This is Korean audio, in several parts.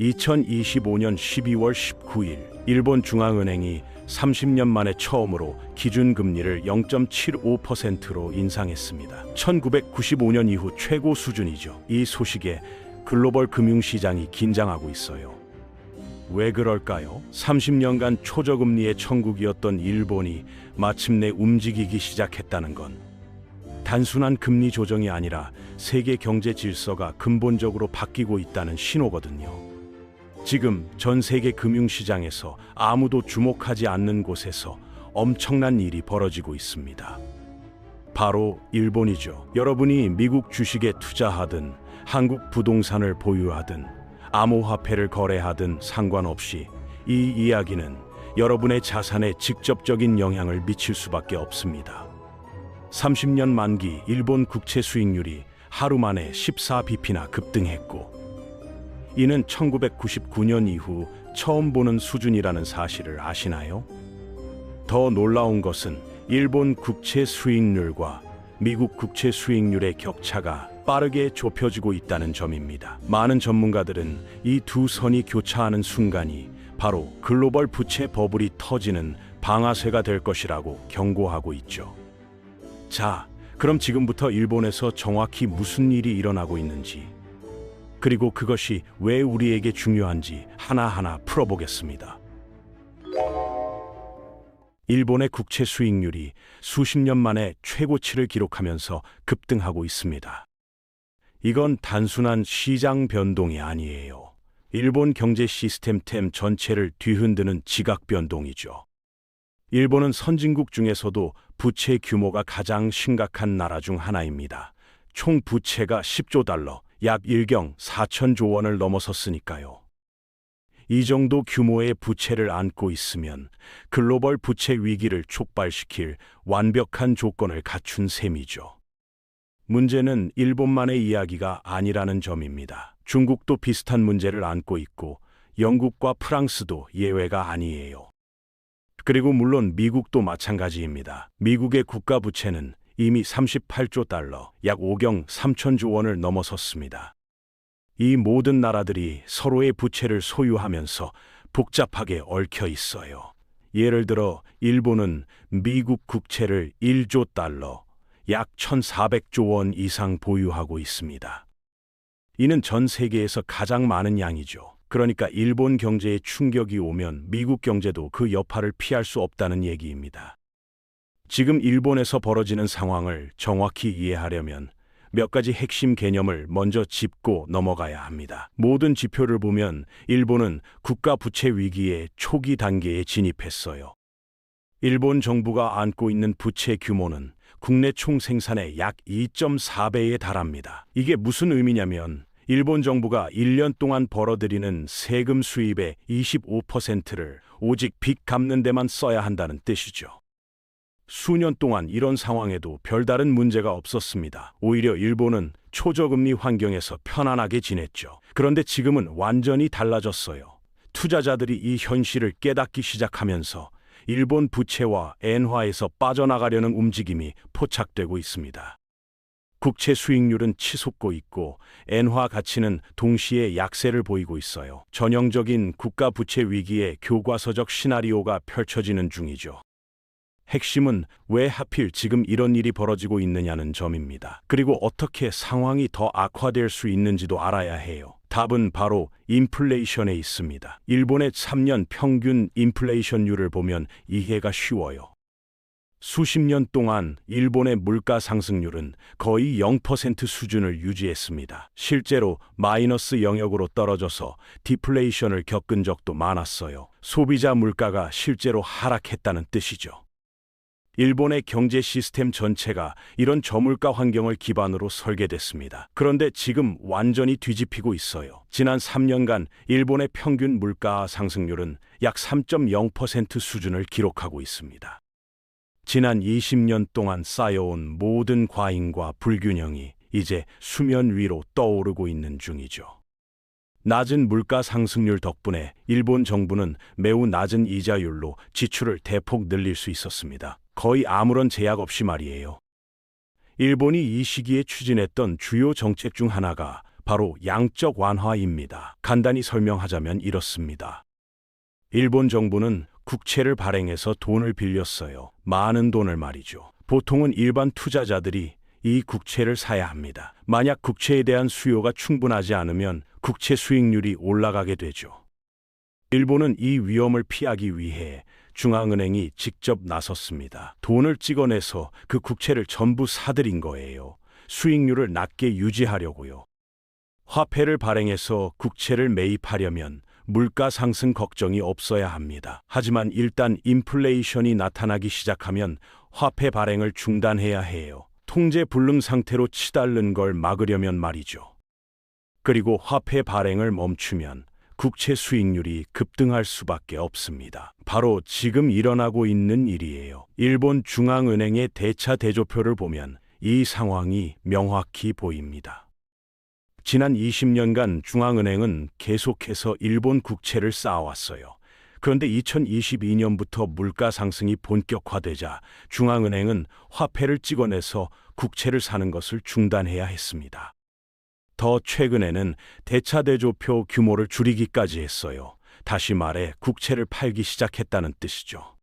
2025년 12월 19일 일본 중앙은행이 30년 만에 처음으로 기준금리를 0.75%로 인상했습니다. 1995년 이후 최고 수준이죠. 이 소식에 글로벌 금융시장이 긴장하고 있어요. 왜 그럴까요? 30년간 초저금리의 천국이었던 일본이 마침내 움직이기 시작했다는 건 단순한 금리 조정이 아니라 세계 경제 질서가 근본적으로 바뀌고 있다는 신호거든요. 지금 전 세계 금융시장에서 아무도 주목하지 않는 곳에서 엄청난 일이 벌어지고 있습니다. 바로 일본이죠. 여러분이 미국 주식에 투자하든 한국 부동산을 보유하든 암호화폐를 거래하든 상관없이 이 이야기는 여러분의 자산에 직접적인 영향을 미칠 수밖에 없습니다. 30년 만기 일본 국채 수익률이 하루 만에 14bp나 급등했고 이는 1999년 이후 처음 보는 수준이라는 사실을 아시나요? 더 놀라운 것은 일본 국채 수익률과 미국 국채 수익률의 격차가 빠르게 좁혀지고 있다는 점입니다. 많은 전문가들은 이 두 선이 교차하는 순간이 바로 글로벌 부채 버블이 터지는 방아쇠가 될 것이라고 경고하고 있죠. 자, 그럼 지금부터 일본에서 정확히 무슨 일이 일어나고 있는지 그리고 그것이 왜 우리에게 중요한지 하나하나 풀어보겠습니다. 일본의 국채 수익률이 수십 년 만에 최고치를 기록하면서 급등하고 있습니다. 이건 단순한 시장 변동이 아니에요. 일본 경제 시스템 템 전체를 뒤흔드는 지각 변동이죠. 일본은 선진국 중에서도 부채 규모가 가장 심각한 나라 중 하나입니다. 총 부채가 10조 달러, 약 1경 4천조 원을 넘어섰으니까요. 이 정도 규모의 부채를 안고 있으면 글로벌 부채 위기를 촉발시킬 완벽한 조건을 갖춘 셈이죠. 문제는 일본만의 이야기가 아니라는 점입니다. 중국도 비슷한 문제를 안고 있고 영국과 프랑스도 예외가 아니에요. 그리고 물론 미국도 마찬가지입니다. 미국의 국가 부채는 이미 38조 달러, 약 5경 3천조 원을 넘어섰습니다. 이 모든 나라들이 서로의 부채를 소유하면서 복잡하게 얽혀 있어요. 예를 들어 일본은 미국 국채를 1조 달러, 약 1,400조 원 이상 보유하고 있습니다. 이는 전 세계에서 가장 많은 양이죠. 그러니까 일본 경제에 충격이 오면 미국 경제도 그 여파를 피할 수 없다는 얘기입니다. 지금 일본에서 벌어지는 상황을 정확히 이해하려면 몇 가지 핵심 개념을 먼저 짚고 넘어가야 합니다. 모든 지표를 보면 일본은 국가 부채 위기의 초기 단계에 진입했어요. 일본 정부가 안고 있는 부채 규모는 국내 총 생산의 약 2.4배에 달합니다. 이게 무슨 의미냐면 일본 정부가 1년 동안 벌어들이는 세금 수입의 25%를 오직 빚 갚는 데만 써야 한다는 뜻이죠. 수년 동안 이런 상황에도 별다른 문제가 없었습니다. 오히려 일본은 초저금리 환경에서 편안하게 지냈죠. 그런데 지금은 완전히 달라졌어요. 투자자들이 이 현실을 깨닫기 시작하면서 일본 부채와 엔화에서 빠져나가려는 움직임이 포착되고 있습니다. 국채 수익률은 치솟고 있고 엔화 가치는 동시에 약세를 보이고 있어요. 전형적인 국가 부채 위기의 교과서적 시나리오가 펼쳐지는 중이죠. 핵심은 왜 하필 지금 이런 일이 벌어지고 있느냐는 점입니다. 그리고 어떻게 상황이 더 악화될 수 있는지도 알아야 해요. 답은 바로 인플레이션에 있습니다. 일본의 3년 평균 인플레이션율을 보면 이해가 쉬워요. 수십 년 동안 일본의 물가 상승률은 거의 0% 수준을 유지했습니다. 실제로 마이너스 영역으로 떨어져서 디플레이션을 겪은 적도 많았어요. 소비자 물가가 실제로 하락했다는 뜻이죠. 일본의 경제 시스템 전체가 이런 저물가 환경을 기반으로 설계됐습니다. 그런데 지금 완전히 뒤집히고 있어요. 지난 3년간 일본의 평균 물가 상승률은 약 3.0% 수준을 기록하고 있습니다. 지난 20년 동안 쌓여온 모든 과잉과 불균형이 이제 수면 위로 떠오르고 있는 중이죠. 낮은 물가 상승률 덕분에 일본 정부는 매우 낮은 이자율로 지출을 대폭 늘릴 수 있었습니다. 거의 아무런 제약 없이 말이에요. 일본이 이 시기에 추진했던 주요 정책 중 하나가 바로 양적 완화입니다. 간단히 설명하자면 이렇습니다. 일본 정부는 국채를 발행해서 돈을 빌렸어요. 많은 돈을 말이죠. 보통은 일반 투자자들이 이 국채를 사야 합니다. 만약 국채에 대한 수요가 충분하지 않으면 국채 수익률이 올라가게 되죠. 일본은 이 위험을 피하기 위해 중앙은행이 직접 나섰습니다. 돈을 찍어내서 그 국채를 전부 사들인 거예요. 수익률을 낮게 유지하려고요. 화폐를 발행해서 국채를 매입하려면 물가 상승 걱정이 없어야 합니다. 하지만 일단 인플레이션이 나타나기 시작하면 화폐 발행을 중단해야 해요. 통제 불능 상태로 치달는 걸 막으려면 말이죠. 그리고 화폐 발행을 멈추면 국채 수익률이 급등할 수밖에 없습니다. 바로 지금 일어나고 있는 일이에요. 일본 중앙은행의 대차 대조표를 보면 이 상황이 명확히 보입니다. 지난 20년간 중앙은행은 계속해서 일본 국채를 쌓아왔어요. 그런데 2022년부터 물가 상승이 본격화되자 중앙은행은 화폐를 찍어내서 국채를 사는 것을 중단해야 했습니다. 더 최근에는 대차대조표 규모를 줄이기까지 했어요. 다시 말해 국채를 팔기 시작했다는 뜻이죠.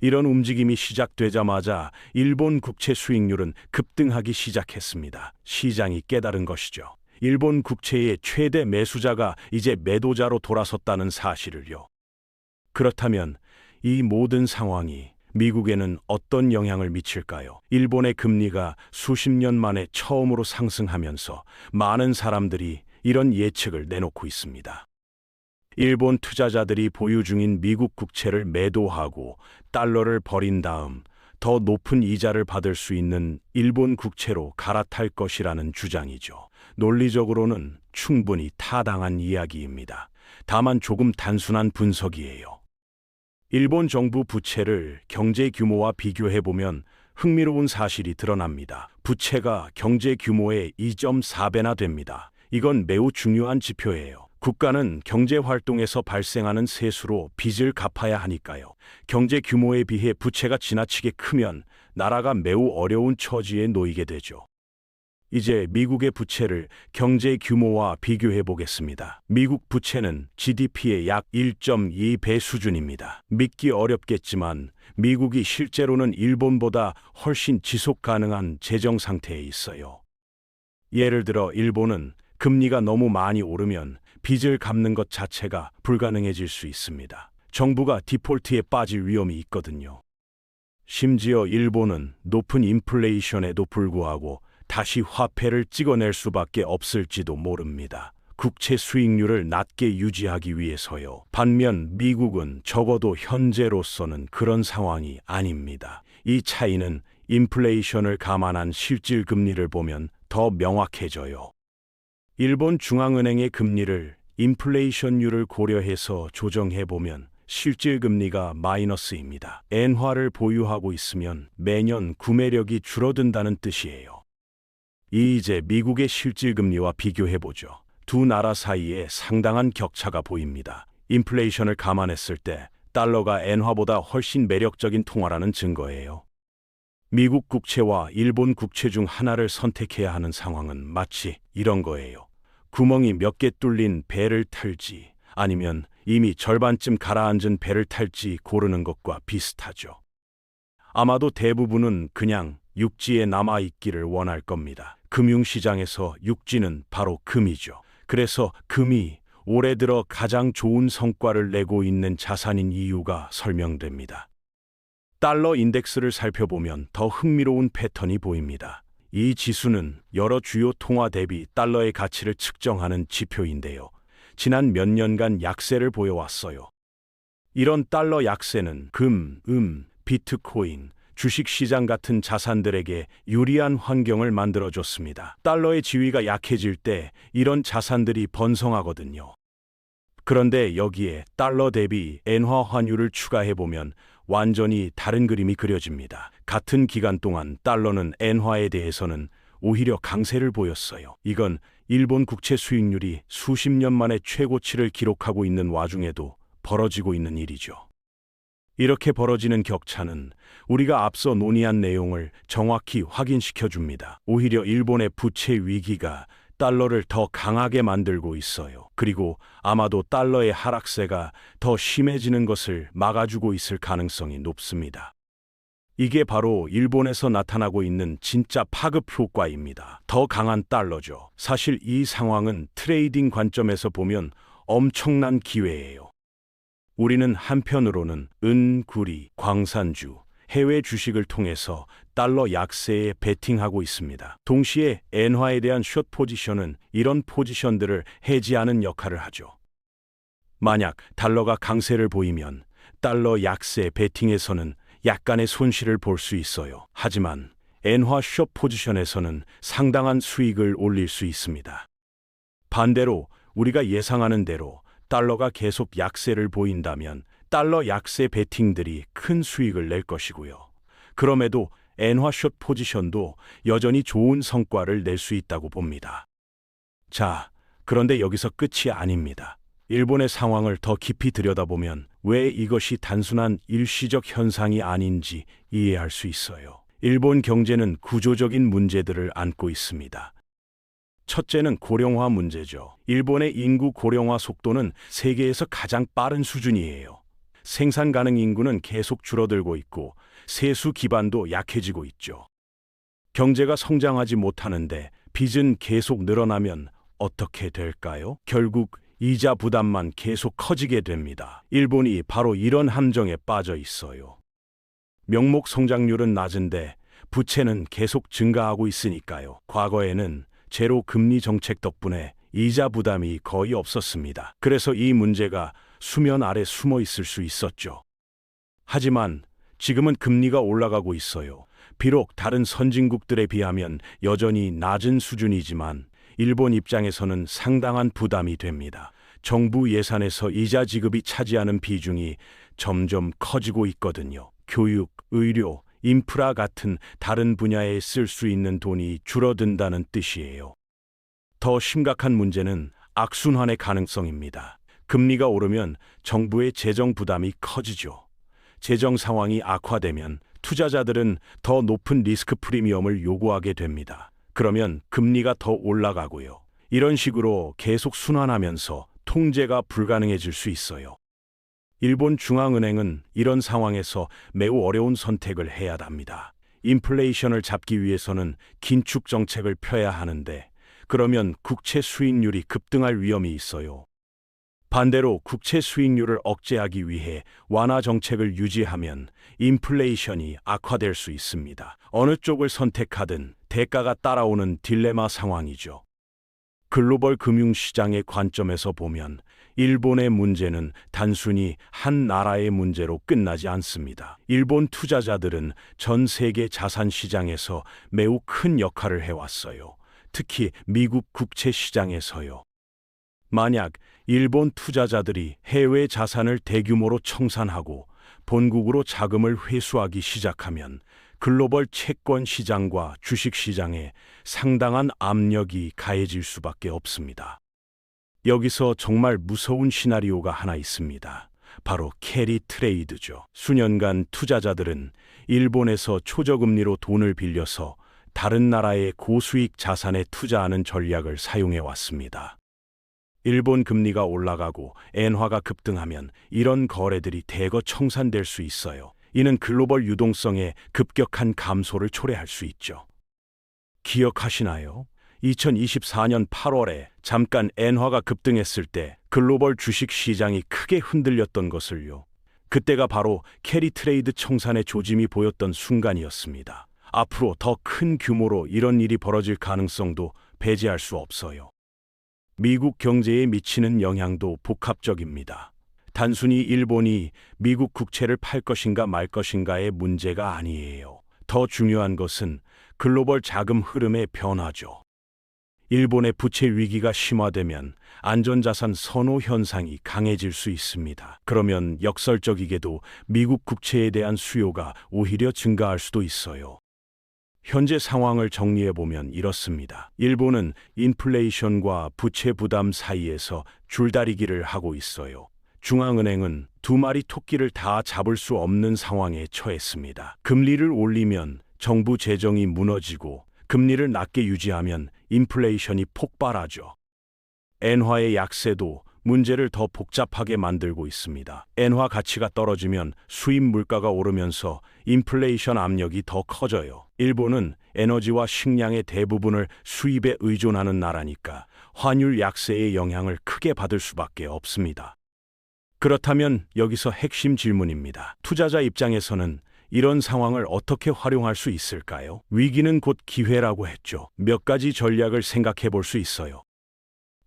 이런 움직임이 시작되자마자 일본 국채 수익률은 급등하기 시작했습니다. 시장이 깨달은 것이죠. 일본 국채의 최대 매수자가 이제 매도자로 돌아섰다는 사실을요. 그렇다면 이 모든 상황이 미국에는 어떤 영향을 미칠까요? 일본의 금리가 수십 년 만에 처음으로 상승하면서 많은 사람들이 이런 예측을 내놓고 있습니다. 일본 투자자들이 보유 중인 미국 국채를 매도하고 달러를 버린 다음 더 높은 이자를 받을 수 있는 일본 국채로 갈아탈 것이라는 주장이죠. 논리적으로는 충분히 타당한 이야기입니다. 다만 조금 단순한 분석이에요. 일본 정부 부채를 경제 규모와 비교해 보면 흥미로운 사실이 드러납니다. 부채가 경제 규모의 2.4배나 됩니다. 이건 매우 중요한 지표예요. 국가는 경제 활동에서 발생하는 세수로 빚을 갚아야 하니까요. 경제 규모에 비해 부채가 지나치게 크면 나라가 매우 어려운 처지에 놓이게 되죠. 이제 미국의 부채를 경제 규모와 비교해 보겠습니다. 미국 부채는 GDP의 약 1.2배 수준입니다. 믿기 어렵겠지만 미국이 실제로는 일본보다 훨씬 지속 가능한 재정 상태에 있어요. 예를 들어 일본은 금리가 너무 많이 오르면 빚을 갚는 것 자체가 불가능해질 수 있습니다. 정부가 디폴트에 빠질 위험이 있거든요. 심지어 일본은 높은 인플레이션에도 불구하고 다시 화폐를 찍어낼 수밖에 없을지도 모릅니다. 국채 수익률을 낮게 유지하기 위해서요. 반면 미국은 적어도 현재로서는 그런 상황이 아닙니다. 이 차이는 인플레이션을 감안한 실질 금리를 보면 더 명확해져요. 일본 중앙은행의 금리를 인플레이션율을 고려해서 조정해 보면 실질 금리가 마이너스입니다. 엔화를 보유하고 있으면 매년 구매력이 줄어든다는 뜻이에요. 이제 미국의 실질 금리와 비교해 보죠. 두 나라 사이에 상당한 격차가 보입니다. 인플레이션을 감안했을 때 달러가 엔화보다 훨씬 매력적인 통화라는 증거예요. 미국 국채와 일본 국채 중 하나를 선택해야 하는 상황은 마치 이런 거예요. 구멍이 몇 개 뚫린 배를 탈지 아니면 이미 절반쯤 가라앉은 배를 탈지 고르는 것과 비슷하죠. 아마도 대부분은 그냥 육지에 남아 있기를 원할 겁니다. 금융시장에서 육지는 바로 금이죠. 그래서 금이 올해 들어 가장 좋은 성과를 내고 있는 자산인 이유가 설명됩니다. 달러 인덱스를 살펴보면 더 흥미로운 패턴이 보입니다. 이 지수는 여러 주요 통화 대비 달러의 가치를 측정하는 지표인데요. 지난 몇 년간 약세를 보여왔어요. 이런 달러 약세는 금, 음, 비트코인, 주식시장 같은 자산들에게 유리한 환경을 만들어줬습니다. 달러의 지위가 약해질 때 이런 자산들이 번성하거든요. 그런데 여기에 달러 대비 엔화 환율을 추가해보면 완전히 다른 그림이 그려집니다. 같은 기간 동안 달러는 엔화에 대해서는 오히려 강세를 보였어요. 이건 일본 국채 수익률이 수십 년 만에 최고치를 기록하고 있는 와중에도 벌어지고 있는 일이죠. 이렇게 벌어지는 격차는 우리가 앞서 논의한 내용을 정확히 확인시켜 줍니다. 오히려 일본의 부채 위기가 달러를 더 강하게 만들고 있어요. 그리고 아마도 달러의 하락세가 더 심해지는 것을 막아주고 있을 가능성이 높습니다. 이게 바로 일본에서 나타나고 있는 진짜 파급 효과입니다. 더 강한 달러죠. 사실 이 상황은 트레이딩 관점에서 보면 엄청난 기회예요. 우리는 한편으로는 은, 구리, 광산주, 해외 주식을 통해서 달러 약세에 베팅하고 있습니다. 동시에 엔화에 대한 숏 포지션은 이런 포지션들을 해지하는 역할을 하죠. 만약 달러가 강세를 보이면 달러 약세 베팅에서는 약간의 손실을 볼 수 있어요. 하지만 엔화 숏 포지션에서는 상당한 수익을 올릴 수 있습니다. 반대로 우리가 예상하는 대로 달러가 계속 약세를 보인다면 달러 약세 베팅들이 큰 수익을 낼 것이고요. 그럼에도 엔화 숏 포지션도 여전히 좋은 성과를 낼 수 있다고 봅니다. 자, 그런데 여기서 끝이 아닙니다. 일본의 상황을 더 깊이 들여다보면 왜 이것이 단순한 일시적 현상이 아닌지 이해할 수 있어요. 일본 경제는 구조적인 문제들을 안고 있습니다. 첫째는 고령화 문제죠. 일본의 인구 고령화 속도는 세계에서 가장 빠른 수준이에요. 생산 가능 인구는 계속 줄어들고 있고 세수 기반도 약해지고 있죠. 경제가 성장하지 못하는데 빚은 계속 늘어나면 어떻게 될까요? 결국 이자 부담만 계속 커지게 됩니다. 일본이 바로 이런 함정에 빠져 있어요. 명목 성장률은 낮은데 부채는 계속 증가하고 있으니까요. 과거에는 제로 금리 정책 덕분에 이자 부담이 거의 없었습니다. 그래서 이 문제가 수면 아래 숨어 있을 수 있었죠. 하지만 지금은 금리가 올라가고 있어요. 비록 다른 선진국들에 비하면 여전히 낮은 수준이지만 일본 입장에서는 상당한 부담이 됩니다. 정부 예산에서 이자 지급이 차지하는 비중이 점점 커지고 있거든요. 교육, 의료, 인프라 같은 다른 분야에 쓸 수 있는 돈이 줄어든다는 뜻이에요. 더 심각한 문제는 악순환의 가능성입니다. 금리가 오르면 정부의 재정 부담이 커지죠. 재정 상황이 악화되면 투자자들은 더 높은 리스크 프리미엄을 요구하게 됩니다. 그러면 금리가 더 올라가고요. 이런 식으로 계속 순환하면서 통제가 불가능해질 수 있어요. 일본 중앙은행은 이런 상황에서 매우 어려운 선택을 해야 합니다. 인플레이션을 잡기 위해서는 긴축 정책을 펴야 하는데 그러면 국채 수익률이 급등할 위험이 있어요. 반대로 국채 수익률을 억제하기 위해 완화 정책을 유지하면 인플레이션이 악화될 수 있습니다. 어느 쪽을 선택하든 대가가 따라오는 딜레마 상황이죠. 글로벌 금융시장의 관점에서 보면 일본의 문제는 단순히 한 나라의 문제로 끝나지 않습니다. 일본 투자자들은 전 세계 자산 시장에서 매우 큰 역할을 해왔어요. 특히 미국 국채 시장에서요. 만약 일본 투자자들이 해외 자산을 대규모로 청산하고 본국으로 자금을 회수하기 시작하면 글로벌 채권 시장과 주식 시장에 상당한 압력이 가해질 수밖에 없습니다. 여기서 정말 무서운 시나리오가 하나 있습니다. 바로 캐리 트레이드죠. 수년간 투자자들은 일본에서 초저금리로 돈을 빌려서 다른 나라의 고수익 자산에 투자하는 전략을 사용해 왔습니다. 일본 금리가 올라가고 엔화가 급등하면 이런 거래들이 대거 청산될 수 있어요. 이는 글로벌 유동성의 급격한 감소를 초래할 수 있죠. 기억하시나요? 2024년 8월에 잠깐 엔화가 급등했을 때 글로벌 주식 시장이 크게 흔들렸던 것을요. 그때가 바로 캐리 트레이드 청산의 조짐이 보였던 순간이었습니다. 앞으로 더 큰 규모로 이런 일이 벌어질 가능성도 배제할 수 없어요. 미국 경제에 미치는 영향도 복합적입니다. 단순히 일본이 미국 국채를 팔 것인가 말 것인가의 문제가 아니에요. 더 중요한 것은 글로벌 자금 흐름의 변화죠. 일본의 부채 위기가 심화되면 안전자산 선호 현상이 강해질 수 있습니다. 그러면 역설적이게도 미국 국채에 대한 수요가 오히려 증가할 수도 있어요. 현재 상황을 정리해 보면 이렇습니다. 일본은 인플레이션과 부채 부담 사이에서 줄다리기를 하고 있어요. 중앙은행은 두 마리 토끼를 다 잡을 수 없는 상황에 처했습니다. 금리를 올리면 정부 재정이 무너지고 금리를 낮게 유지하면 인플레이션이 폭발하죠. 엔화의 약세도 문제를 더 복잡하게 만들고 있습니다. 엔화 가치가 떨어지면 수입 물가가 오르면서 인플레이션 압력이 더 커져요. 일본은 에너지와 식량의 대부분을 수입에 의존하는 나라니까 환율 약세의 영향을 크게 받을 수밖에 없습니다. 그렇다면 여기서 핵심 질문입니다. 투자자 입장에서는 이런 상황을 어떻게 활용할 수 있을까요? 위기는 곧 기회라고 했죠. 몇 가지 전략을 생각해 볼 수 있어요.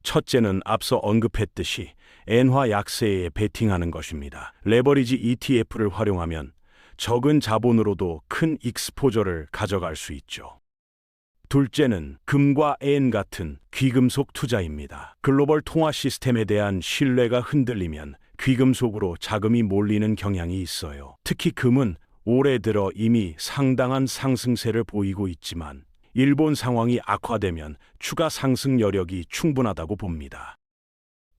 첫째는 앞서 언급했듯이 엔화 약세에 베팅하는 것입니다. 레버리지 ETF를 활용하면 적은 자본으로도 큰 익스포저를 가져갈 수 있죠. 둘째는 금과 엔 같은 귀금속 투자입니다. 글로벌 통화 시스템에 대한 신뢰가 흔들리면 귀금속으로 자금이 몰리는 경향이 있어요. 특히 금은 올해 들어 이미 상당한 상승세를 보이고 있지만 일본 상황이 악화되면 추가 상승 여력이 충분하다고 봅니다.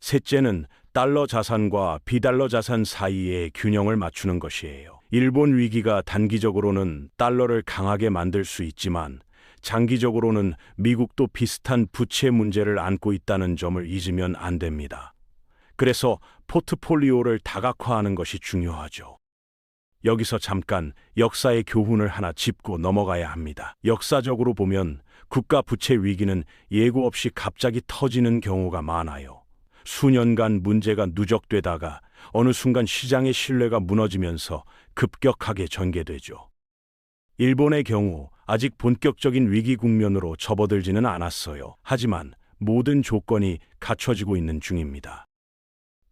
셋째는 달러 자산과 비달러 자산 사이의 균형을 맞추는 것이에요. 일본 위기가 단기적으로는 달러를 강하게 만들 수 있지만 장기적으로는 미국도 비슷한 부채 문제를 안고 있다는 점을 잊으면 안 됩니다. 그래서 포트폴리오를 다각화하는 것이 중요하죠. 여기서 잠깐 역사의 교훈을 하나 짚고 넘어가야 합니다. 역사적으로 보면 국가 부채 위기는 예고 없이 갑자기 터지는 경우가 많아요. 수년간 문제가 누적되다가 어느 순간 시장의 신뢰가 무너지면서 급격하게 전개되죠. 일본의 경우 아직 본격적인 위기 국면으로 접어들지는 않았어요. 하지만 모든 조건이 갖춰지고 있는 중입니다.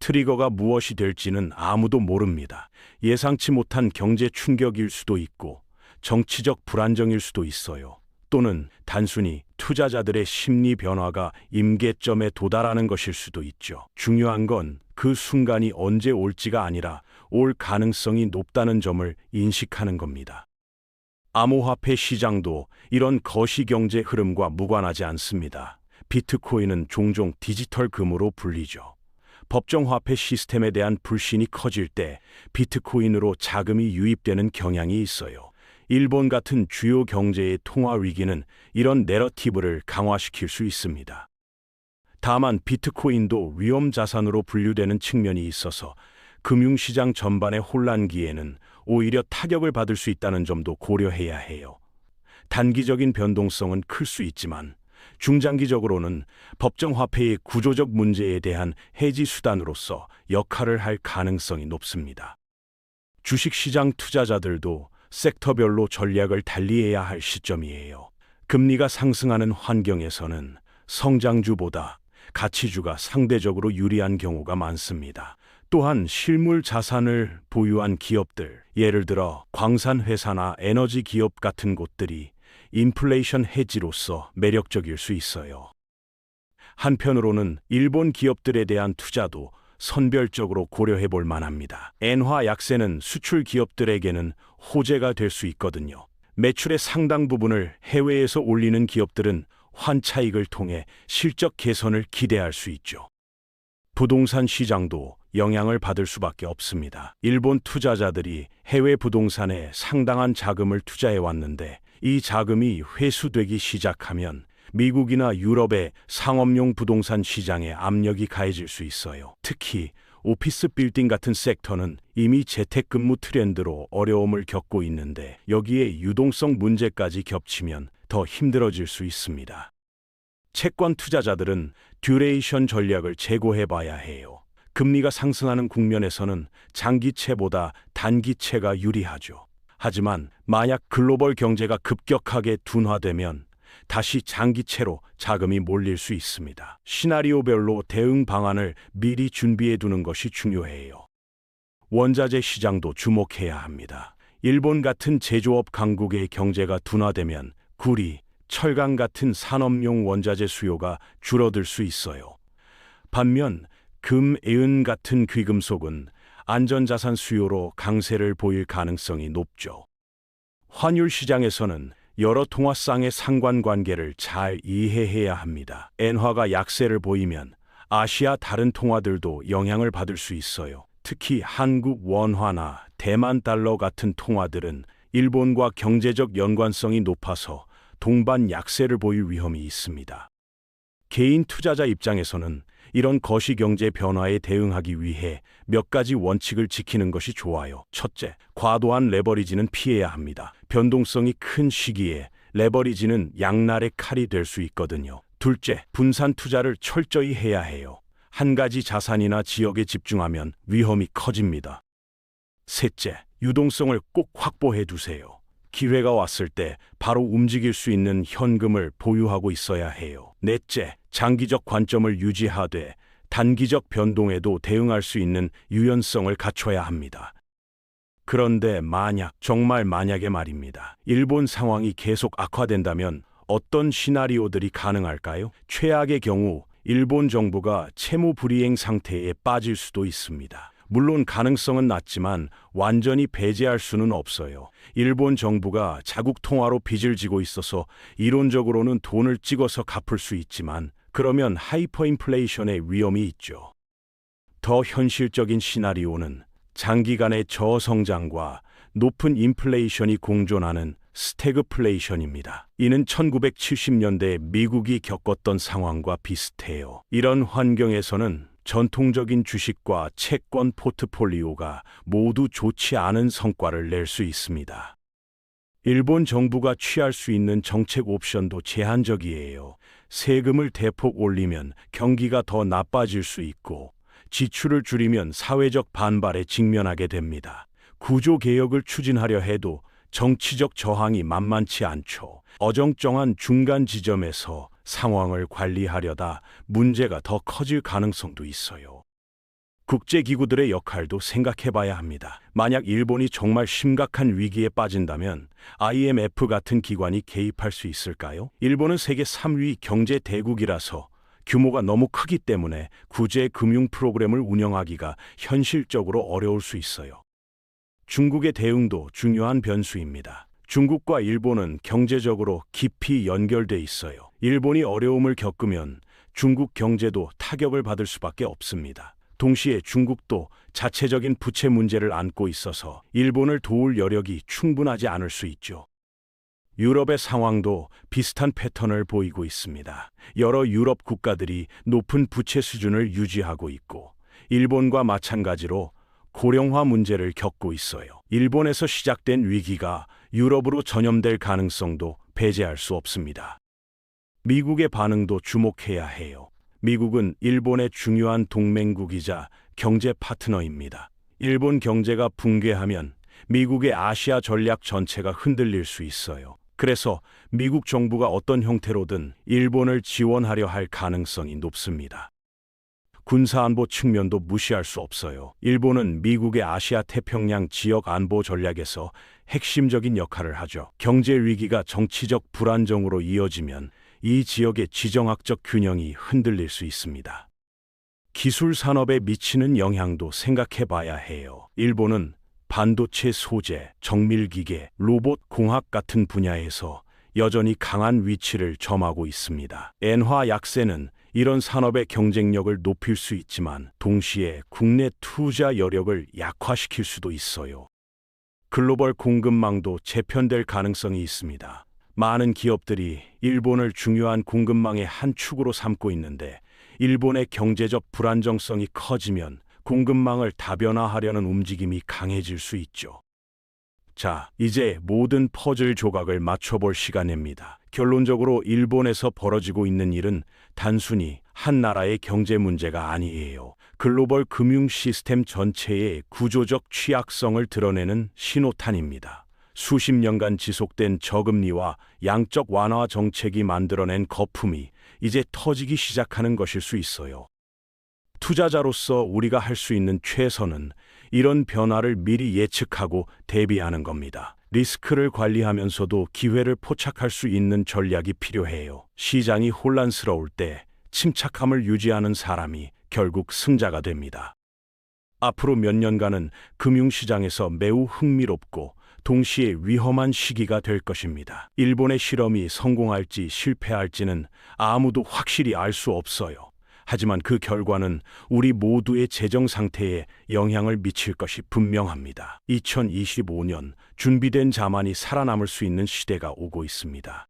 트리거가 무엇이 될지는 아무도 모릅니다. 예상치 못한 경제 충격일 수도 있고 정치적 불안정일 수도 있어요. 또는 단순히 투자자들의 심리 변화가 임계점에 도달하는 것일 수도 있죠. 중요한 건 그 순간이 언제 올지가 아니라 올 가능성이 높다는 점을 인식하는 겁니다. 암호화폐 시장도 이런 거시경제 흐름과 무관하지 않습니다. 비트코인은 종종 디지털 금으로 불리죠. 법정화폐 시스템에 대한 불신이 커질 때 비트코인으로 자금이 유입되는 경향이 있어요. 일본 같은 주요 경제의 통화 위기는 이런 내러티브를 강화시킬 수 있습니다. 다만 비트코인도 위험 자산으로 분류되는 측면이 있어서 금융시장 전반의 혼란기에는 오히려 타격을 받을 수 있다는 점도 고려해야 해요. 단기적인 변동성은 클 수 있지만 중장기적으로는 법정 화폐의 구조적 문제에 대한 해지 수단으로서 역할을 할 가능성이 높습니다. 주식시장 투자자들도 섹터별로 전략을 달리해야 할 시점이에요. 금리가 상승하는 환경에서는 성장주보다 가치주가 상대적으로 유리한 경우가 많습니다. 또한 실물 자산을 보유한 기업들, 예를 들어 광산회사나 에너지 기업 같은 곳들이 인플레이션 해지로서 매력적일 수 있어요. 한편으로는 일본 기업들에 대한 투자도 선별적으로 고려해 볼 만합니다. 엔화 약세는 수출 기업들에게는 호재가 될 수 있거든요. 매출의 상당 부분을 해외에서 올리는 기업들은 환차익을 통해 실적 개선을 기대할 수 있죠. 부동산 시장도 영향을 받을 수밖에 없습니다. 일본 투자자들이 해외 부동산에 상당한 자금을 투자해 왔는데 이 자금이 회수되기 시작하면 미국이나 유럽의 상업용 부동산 시장에 압력이 가해질 수 있어요. 특히 오피스 빌딩 같은 섹터는 이미 재택근무 트렌드로 어려움을 겪고 있는데 여기에 유동성 문제까지 겹치면 더 힘들어질 수 있습니다. 채권 투자자들은 듀레이션 전략을 재고해 봐야 해요. 금리가 상승하는 국면에서는 장기채보다 단기채가 유리하죠. 하지만 만약 글로벌 경제가 급격하게 둔화되면 다시 장기채로 자금이 몰릴 수 있습니다. 시나리오별로 대응 방안을 미리 준비해 두는 것이 중요해요. 원자재 시장도 주목해야 합니다. 일본 같은 제조업 강국의 경제가 둔화되면 구리, 철강 같은 산업용 원자재 수요가 줄어들 수 있어요. 반면 금, 애은 같은 귀금속은 안전자산 수요로 강세를 보일 가능성이 높죠. 환율 시장에서는 여러 통화상의 상관관계를 잘 이해해야 합니다. 엔화가 약세를 보이면 아시아 다른 통화들도 영향을 받을 수 있어요. 특히 한국 원화나 대만 달러 같은 통화들은 일본과 경제적 연관성이 높아서 동반 약세를 보일 위험이 있습니다. 개인 투자자 입장에서는 이런 거시경제 변화에 대응하기 위해 몇 가지 원칙을 지키는 것이 좋아요. 첫째, 과도한 레버리지는 피해야 합니다. 변동성이 큰 시기에 레버리지는 양날의 칼이 될 수 있거든요. 둘째, 분산 투자를 철저히 해야 해요. 한 가지 자산이나 지역에 집중하면 위험이 커집니다. 셋째, 유동성을 꼭 확보해 두세요. 기회가 왔을 때 바로 움직일 수 있는 현금을 보유하고 있어야 해요. 넷째, 장기적 관점을 유지하되 단기적 변동에도 대응할 수 있는 유연성을 갖춰야 합니다. 그런데 만약, 정말 만약에 말입니다. 일본 상황이 계속 악화된다면 어떤 시나리오들이 가능할까요? 최악의 경우 일본 정부가 채무 불이행 상태에 빠질 수도 있습니다. 물론 가능성은 낮지만 완전히 배제할 수는 없어요. 일본 정부가 자국 통화로 빚을 지고 있어서 이론적으로는 돈을 찍어서 갚을 수 있지만 그러면 하이퍼 인플레이션의 위험이 있죠. 더 현실적인 시나리오는 장기간의 저성장과 높은 인플레이션이 공존하는 스태그플레이션입니다. 이는 1970년대 미국이 겪었던 상황과 비슷해요. 이런 환경에서는 전통적인 주식과 채권 포트폴리오가 모두 좋지 않은 성과를 낼 수 있습니다. 일본 정부가 취할 수 있는 정책 옵션도 제한적이에요. 세금을 대폭 올리면 경기가 더 나빠질 수 있고 지출을 줄이면 사회적 반발에 직면하게 됩니다. 구조 개혁을 추진하려 해도 정치적 저항이 만만치 않죠. 어정쩡한 중간 지점에서 상황을 관리하려다 문제가 더 커질 가능성도 있어요. 국제기구들의 역할도 생각해 봐야 합니다. 만약 일본이 정말 심각한 위기에 빠진다면 IMF 같은 기관이 개입할 수 있을까요? 일본은 세계 3위 경제 대국이라서 규모가 너무 크기 때문에 구제 금융 프로그램을 운영하기가 현실적으로 어려울 수 있어요. 중국의 대응도 중요한 변수입니다. 중국과 일본은 경제적으로 깊이 연결돼 있어요. 일본이 어려움을 겪으면 중국 경제도 타격을 받을 수밖에 없습니다. 동시에 중국도 자체적인 부채 문제를 안고 있어서 일본을 도울 여력이 충분하지 않을 수 있죠. 유럽의 상황도 비슷한 패턴을 보이고 있습니다. 여러 유럽 국가들이 높은 부채 수준을 유지하고 있고, 일본과 마찬가지로 고령화 문제를 겪고 있어요. 일본에서 시작된 위기가 유럽으로 전염될 가능성도 배제할 수 없습니다. 미국의 반응도 주목해야 해요. 미국은 일본의 중요한 동맹국이자 경제 파트너입니다. 일본 경제가 붕괴하면 미국의 아시아 전략 전체가 흔들릴 수 있어요. 그래서 미국 정부가 어떤 형태로든 일본을 지원하려 할 가능성이 높습니다. 군사안보 측면도 무시할 수 없어요. 일본은 미국의 아시아 태평양 지역 안보 전략에서 핵심적인 역할을 하죠. 경제 위기가 정치적 불안정으로 이어지면 이 지역의 지정학적 균형이 흔들릴 수 있습니다. 기술 산업에 미치는 영향도 생각해 봐야 해요. 일본은 반도체 소재, 정밀기계, 로봇 공학 같은 분야에서 여전히 강한 위치를 점하고 있습니다. 엔화 약세는 이런 산업의 경쟁력을 높일 수 있지만 동시에 국내 투자 여력을 약화시킬 수도 있어요. 글로벌 공급망도 재편될 가능성이 있습니다. 많은 기업들이 일본을 중요한 공급망의 한 축으로 삼고 있는데 일본의 경제적 불안정성이 커지면 공급망을 다변화하려는 움직임이 강해질 수 있죠. 자, 이제 모든 퍼즐 조각을 맞춰볼 시간입니다. 결론적으로 일본에서 벌어지고 있는 일은 단순히 한 나라의 경제 문제가 아니에요. 글로벌 금융 시스템 전체의 구조적 취약성을 드러내는 신호탄입니다. 수십 년간 지속된 저금리와 양적 완화 정책이 만들어낸 거품이 이제 터지기 시작하는 것일 수 있어요. 투자자로서 우리가 할 수 있는 최선은 이런 변화를 미리 예측하고 대비하는 겁니다. 리스크를 관리하면서도 기회를 포착할 수 있는 전략이 필요해요. 시장이 혼란스러울 때 침착함을 유지하는 사람이 결국 승자가 됩니다. 앞으로 몇 년간은 금융시장에서 매우 흥미롭고 동시에 위험한 시기가 될 것입니다. 일본의 실험이 성공할지 실패할지는 아무도 확실히 알 수 없어요. 하지만 그 결과는 우리 모두의 재정 상태에 영향을 미칠 것이 분명합니다. 2025년 준비된 자만이 살아남을 수 있는 시대가 오고 있습니다.